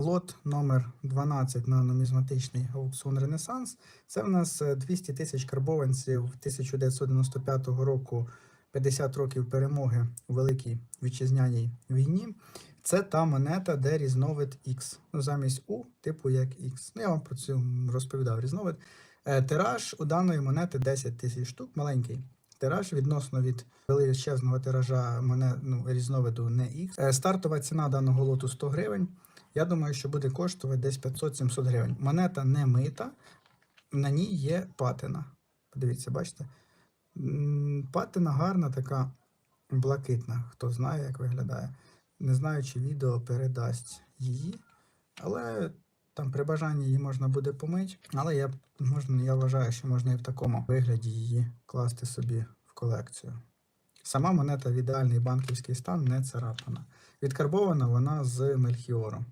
Лот номер 12 на нумізматичний аукціон Ренесанс. Це в нас е, 200 тисяч карбованців 1995 року, 50 років перемоги у Великій Вітчизняній війні. Це та монета, де різновид X. Ну, замість U, типу як X. Ну, я вам про це розповідав різновид. Е, Тираж у даної монети 10 тисяч штук, маленький. Тираж відносно від величезного тиража монет, ну, різновиду не X. Е, Стартова ціна даного лоту 100 гривень. Я думаю, що буде коштувати десь 500-700 гривень. Монета не мита, на ній є патина. Подивіться, бачите? Патина гарна, така блакитна. Хто знає, як виглядає. Не знаю, чи відео передасть її, але там при бажанні її можна буде помити. Але я, можна, я вважаю, що можна і в такому вигляді її класти собі в колекцію. Сама монета в ідеальний банківський стан не царапана. Відкарбована вона з мельхіором.